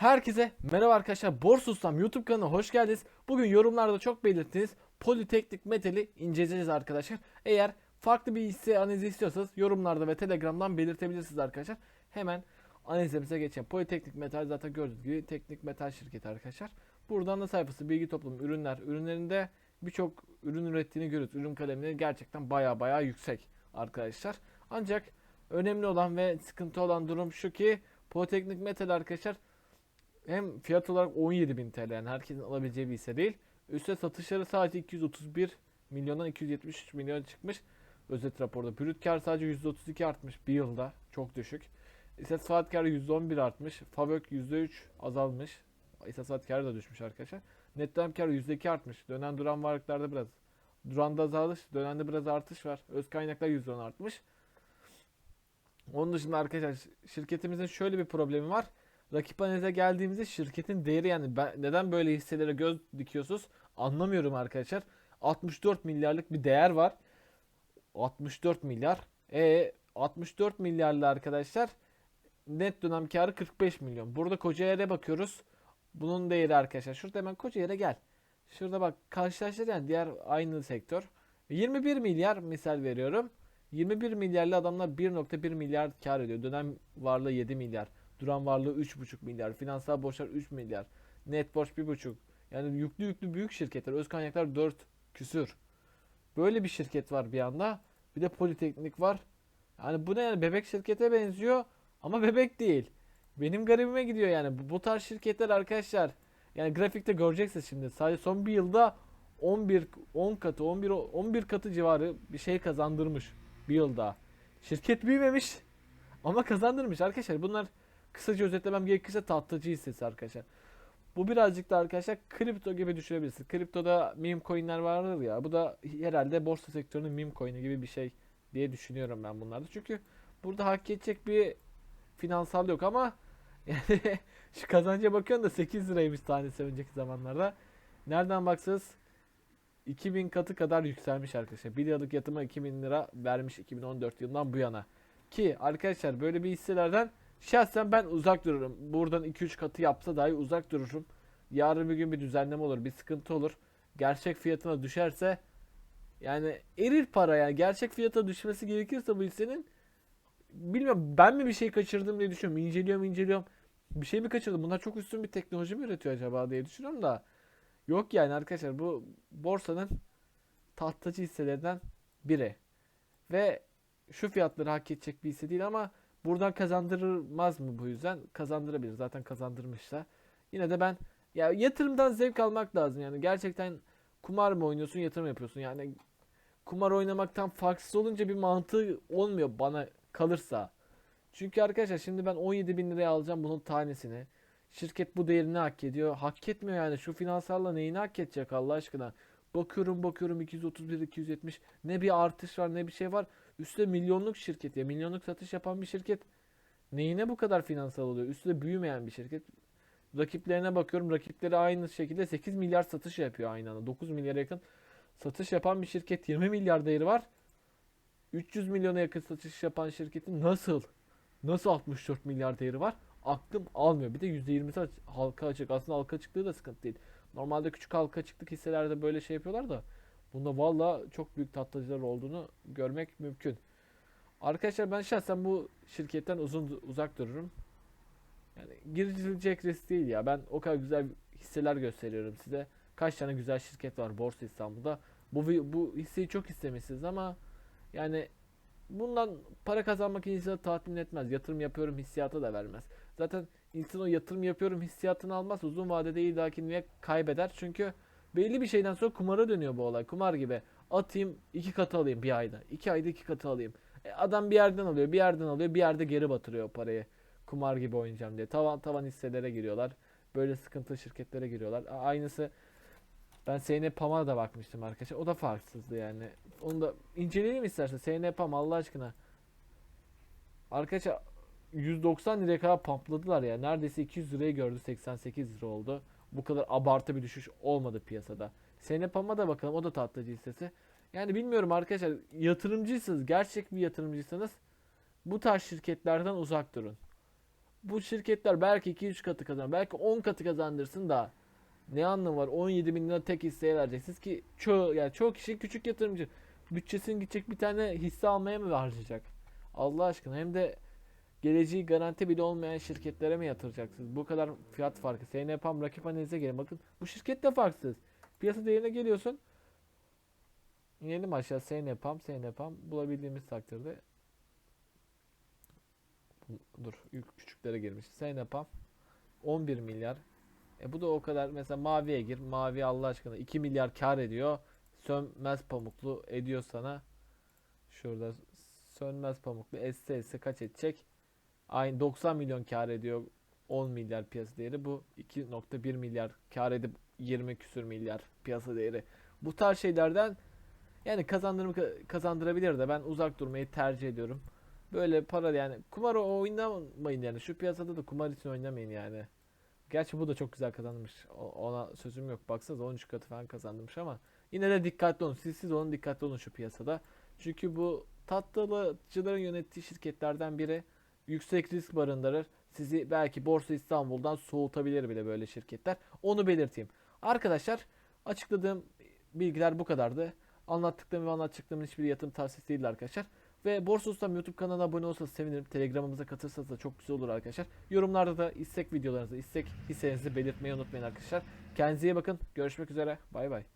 Herkese merhaba arkadaşlar. Borsus'tan YouTube kanalına hoş geldiniz. Bugün yorumlarda çok belirttiniz. Politeknik Metal'i inceleyeceğiz arkadaşlar. Eğer farklı bir hisse analizi istiyorsanız yorumlarda ve Telegram'dan belirtebilirsiniz arkadaşlar. Hemen analizimize geçelim. Politeknik Metal zaten gördüğünüz gibi teknik metal şirketi arkadaşlar. Buradan da sayfası bilgi toplumu ürünler. Ürünlerinde birçok ürün ürettiğini görüyoruz. Ürün kalemleri gerçekten baya baya yüksek arkadaşlar. Ancak önemli olan ve sıkıntı olan durum şu ki Politeknik Metal arkadaşlar hem fiyat olarak 17.000 TL yani herkesin alabileceği bir hisse değil. Üste satışları sadece 231 milyondan 273 milyon çıkmış. Özet raporda. Brüt kar sadece %32 artmış bir yılda. Çok düşük. İstat saat karı %11 artmış. Fabök %3 azalmış. İstat saat karı da düşmüş arkadaşlar. Net dönem karı %2 artmış. Dönen duran varlıklarda biraz. Duranda azalış, dönende biraz artış var. Öz kaynaklar %10 artmış. Onun dışında arkadaşlar şirketimizin şöyle bir problemi var. Rakip analize geldiğimizde şirketin değeri yani ben, neden böyle hisselere göz dikiyorsunuz anlamıyorum arkadaşlar. 64 milyarlık bir değer var. 64 milyar. E 64 milyarlı arkadaşlar net dönem karı 45 milyon. Burada Kocaeli'ye bakıyoruz. Bunun değeri arkadaşlar. Şurada hemen Kocaeli'ye gel. Şurada bak karşılaştır yani diğer aynı sektör. 21 milyar misal veriyorum. 21 milyarlı adamlar 1.1 milyar kar ediyor. Dönem varlığı 7 milyar. Duran varlığı 3.5 milyar. Finansal borçlar 3 milyar. Net borç 1.5. Yani yüklü yüklü büyük şirketler. Öz kaynaklar 4 küsür. Böyle bir şirket var bir anda. Bir de Politeknik var. Yani bu ne yani bebek şirkete benziyor ama bebek değil. Benim garibime gidiyor yani. Bu, bu tarz şirketler arkadaşlar. Yani grafikte göreceksiniz şimdi. Sadece son bir yılda 11 10 katı 11 11 katı civarı bir şey kazandırmış bir yılda. Şirket büyümemiş ama kazandırmış arkadaşlar. Bunlar kısaca özetlemem gerekirse tatlıcı hissesi arkadaşlar. Bu birazcık da arkadaşlar kripto gibi düşünebilirsiniz. Kriptoda meme coinler vardır ya. Bu da herhalde borsa sektörünün meme coin'i gibi bir şey diye düşünüyorum ben bunlarda. Çünkü burada hak edecek bir finansal yok ama yani şu kazanca bakıyorum da 8 liraymış tanesi önceki zamanlarda. Nereden baksanız 2000 katı kadar yükselmiş arkadaşlar. 1 yıllık yatıma 2000 lira vermiş 2014 yılından bu yana. Ki arkadaşlar böyle bir hisselerden şahsen ben uzak dururum. Buradan 2-3 katı yapsa dahi uzak dururum. Yarın bir gün bir düzenleme olur, bir sıkıntı olur. Gerçek fiyatına düşerse yani erir para yani. Gerçek fiyata düşmesi gerekirse bu hissenin bilmiyorum ben mi bir şey kaçırdım diye düşünüyorum. İnceliyorum inceliyorum. Bir şey mi kaçırdım? Bunlar çok üstün bir teknoloji mi üretiyor acaba diye düşünüyorum da. Yok yani arkadaşlar bu borsanın tahtacı hisselerinden biri. Ve şu fiyatları hak edecek bir hisse değil ama buradan kazandırmaz mı bu yüzden? Kazandırabilir. Zaten kazandırmışsa. Yine de ben ya yatırımdan zevk almak lazım yani. Gerçekten kumar mı oynuyorsun, yatırım yapıyorsun. Yani kumar oynamaktan farksız olunca bir mantığı olmuyor bana kalırsa. Çünkü arkadaşlar şimdi ben 17 bin liraya alacağım bunun tanesini. Şirket bu değerini hak ediyor. Hak etmiyor yani. Şu finansalla neyini hak edecek Allah aşkına. Bakıyorum bakıyorum 231 270 ne bir artış var ne bir şey var. Üstte milyonluk şirket ya milyonluk satış yapan bir şirket. Neyine bu kadar finansal oluyor? Üstte büyümeyen bir şirket. Rakiplerine bakıyorum. Rakipleri aynı şekilde 8 milyar satış yapıyor aynı anda. 9 milyara yakın satış yapan bir şirket 20 milyar değeri var. 300 milyona yakın satış yapan şirketin nasıl nasıl 64 milyar değeri var? Aklım almıyor. Bir de %20'si aç- halka açık. Aslında halka açıklığı da sıkıntı değil. Normalde küçük halka açıklık hisselerde böyle şey yapıyorlar da bunda valla çok büyük tatlıcılar olduğunu görmek mümkün. Arkadaşlar ben şahsen bu şirketten uzun uzak dururum. Yani girilecek risk değil ya. Ben o kadar güzel hisseler gösteriyorum size. Kaç tane güzel şirket var Borsa İstanbul'da. Bu bu hisseyi çok istemişsiniz ama yani bundan para kazanmak insanı tatmin etmez. Yatırım yapıyorum hissiyatı da vermez. Zaten insan o yatırım yapıyorum hissiyatını almaz. Uzun vadede illaki kaybeder. Çünkü belli bir şeyden sonra kumara dönüyor bu olay. Kumar gibi. Atayım iki katı alayım bir ayda. iki ayda iki katı alayım. E, adam bir yerden alıyor, bir yerden alıyor, bir yerde geri batırıyor parayı. Kumar gibi oynayacağım diye. Tavan tavan hisselere giriyorlar. Böyle sıkıntılı şirketlere giriyorlar. A- Aynısı ben SN Pam'a da bakmıştım arkadaşlar. O da farksızdı yani. Onu da inceleyelim istersen. SN Pam Allah aşkına. Arkadaşlar 190 liraya kadar pampladılar ya. Neredeyse 200 lirayı gördü. 88 lira oldu. Bu kadar abartı bir düşüş olmadı piyasada. SN Pam'a da bakalım. O da tatlıcı hissesi. Yani bilmiyorum arkadaşlar. Yatırımcıysanız, gerçek bir yatırımcıysanız bu tarz şirketlerden uzak durun. bu şirketler belki 2-3 katı kazanır. Belki 10 katı kazandırsın da ne anlamı var? 17 bin lira tek hisseye vereceksiniz ki çoğu yani çoğu kişi küçük yatırımcı bütçesini gidecek bir tane hisse almaya mı harcayacak? Allah aşkına hem de geleceği garanti bile olmayan şirketlere mi yatıracaksınız? Bu kadar fiyat farkı. SNPAM rakip analize gelin. Bakın bu şirket de farksız. Piyasa değerine geliyorsun. İnelim aşağı SNPAM, SNPAM bulabildiğimiz takdirde dur yük- küçüklere girmiş. SNPAM 11 milyar. E bu da o kadar mesela maviye gir. Mavi Allah aşkına 2 milyar kar ediyor. Sönmez pamuklu ediyor sana. Şurada sönmez pamuklu SS'si kaç edecek? Aynı 90 milyon kar ediyor. 10 milyar piyasa değeri. Bu 2.1 milyar kar edip 20 küsür milyar piyasa değeri. Bu tarz şeylerden yani kazandırma kazandırabilir de ben uzak durmayı tercih ediyorum. Böyle para yani kumar oynamayın yani şu piyasada da kumar için oynamayın yani. Gerçi bu da çok güzel kazanmış. Ona sözüm yok. Baksanıza 13 katı falan kazandırmış ama yine de dikkatli olun. Siz siz olun dikkatli olun şu piyasada. Çünkü bu tatlıcıların yönettiği şirketlerden biri yüksek risk barındırır. Sizi belki Borsa İstanbul'dan soğutabilir bile böyle şirketler. Onu belirteyim. Arkadaşlar açıkladığım bilgiler bu kadardı. Anlattıklarım ve anlatacaklarımın hiçbir yatırım tavsiyesi değil arkadaşlar. Ve Borsa Ustam YouTube kanalına abone olursanız sevinirim. Telegramımıza katılırsanız da çok güzel olur arkadaşlar. Yorumlarda da istek videolarınızı, istek hissenizi belirtmeyi unutmayın arkadaşlar. Kendinize iyi bakın. Görüşmek üzere. Bay bay.